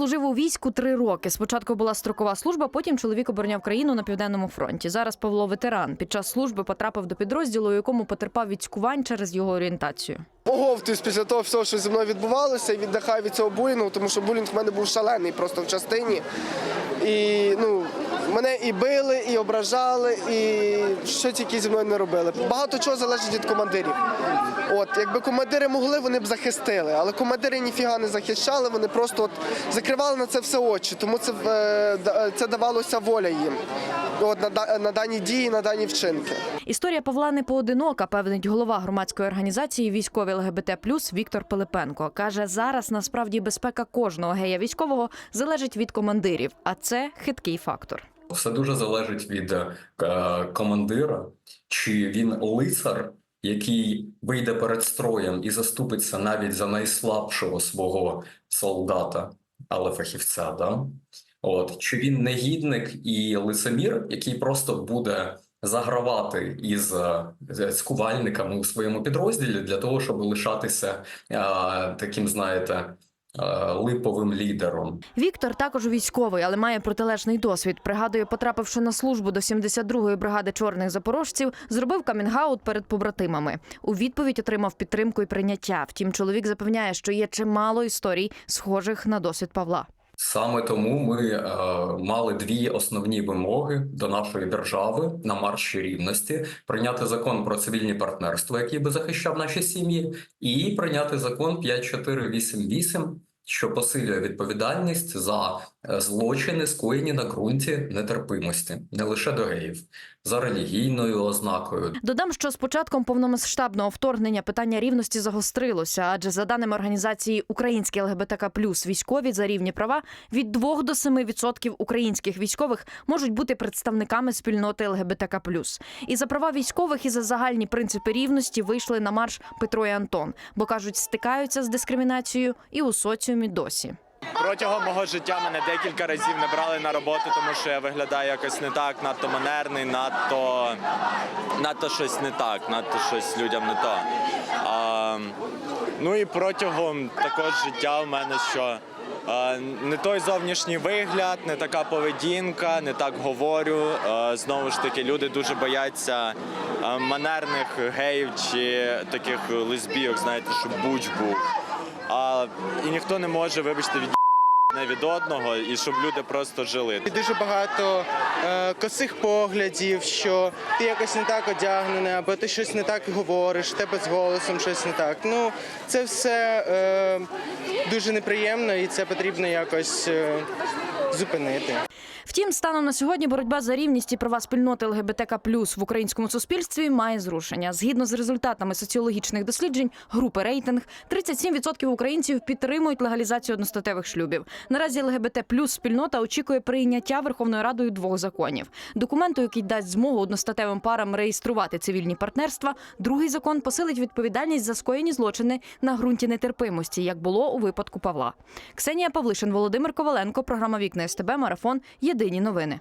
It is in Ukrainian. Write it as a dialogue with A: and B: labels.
A: служив у війську три роки. Спочатку була строкова служба, потім чоловік обороняв країну на південному фронті. Зараз Павло ветеран. Під час служби потрапив до підрозділу, у якому потерпав від цькувань через його орієнтацію.
B: Оговтуюсь після того всього, що зі мною відбувалося, і віддихаю від цього булінгу, тому що булінг в мене був шалений просто в частині. І ну, мене і били, і ображали, і що тільки зі мною не робили. Багато чого залежить від командирів. От, якби командири могли, вони б захистили, але командири ніфіга не захищали, вони просто от закривали на це все очі, тому це, е, це давалося воля їм. От, на, на дані дії, на дані вчинки.
A: Історія Павла не поодинока, певнить голова громадської організації військові ЛГБТ Плюс Віктор Пилипенко. Каже, зараз насправді безпека кожного гея військового залежить від командирів, а це хиткий фактор.
C: Все дуже залежить від е, командира, чи він лицар, який вийде перед строєм і заступиться навіть за найслабшого свого солдата, але фахівця, да? От чи він негідник і лицемір, який просто буде загравати із е, цькувальниками у своєму підрозділі для того, щоб лишатися е, таким, знаєте, е, липовим лідером.
A: Віктор також військовий, але має протилежний досвід. Пригадує, потрапивши на службу до 72-ї бригади чорних запорожців, зробив камінгаут перед побратимами. У відповідь отримав підтримку і прийняття. Втім, чоловік запевняє, що є чимало історій, схожих на досвід Павла.
C: Саме тому ми е, мали дві основні вимоги до нашої держави на марші рівності: прийняти закон про цивільні партнерства, який би захищав наші сім'ї, і прийняти закон 5488, що посилює відповідальність за злочини, скоєні на ґрунті нетерпимості, не лише до геїв, за релігійною ознакою,
A: Додам, що з початком повномасштабного вторгнення питання рівності загострилося, адже за даними організації Українські ЛГБТК військові за рівні права від 2 до 7% українських військових можуть бути представниками спільноти ЛГБТК плюс. І за права військових і за загальні принципи рівності вийшли на марш Петро і Антон, бо кажуть, стикаються з дискримінацією і у соціумі досі.
D: Протягом мого життя мене декілька разів не брали на роботу, тому що я виглядаю якось не так, надто манерний, надто, надто щось не так, надто щось людям не то. А, ну і протягом також життя в мене що. Не той зовнішній вигляд, не така поведінка, не так говорю. Знову ж таки, люди дуже бояться манерних геїв чи таких лесбійок, знаєте, щоб буч був. А, і ніхто не може, вибачте, від не від одного, і щоб люди просто жили.
E: І дуже багато е, косих поглядів, що ти якось не так одягнений, або ти щось не так говориш, тебе з голосом щось не так. Ну, це все е, дуже неприємно і це потрібно якось е, зупинити.
A: Втім, станом на сьогодні боротьба за рівність і права спільноти ЛГБТК плюс в українському суспільстві має зрушення. Згідно з результатами соціологічних досліджень групи рейтинг, 37% українців підтримують легалізацію одностатевих шлюбів. Наразі ЛГБТ плюс спільнота очікує прийняття Верховною Радою двох законів. Документу, який дасть змогу одностатевим парам реєструвати цивільні партнерства. Другий закон посилить відповідальність за скоєні злочини на ґрунті нетерпимості, як було у випадку Павла. Ксенія Павлишин, Володимир Коваленко, програма Вікна СТБ, марафон. Єдині новини.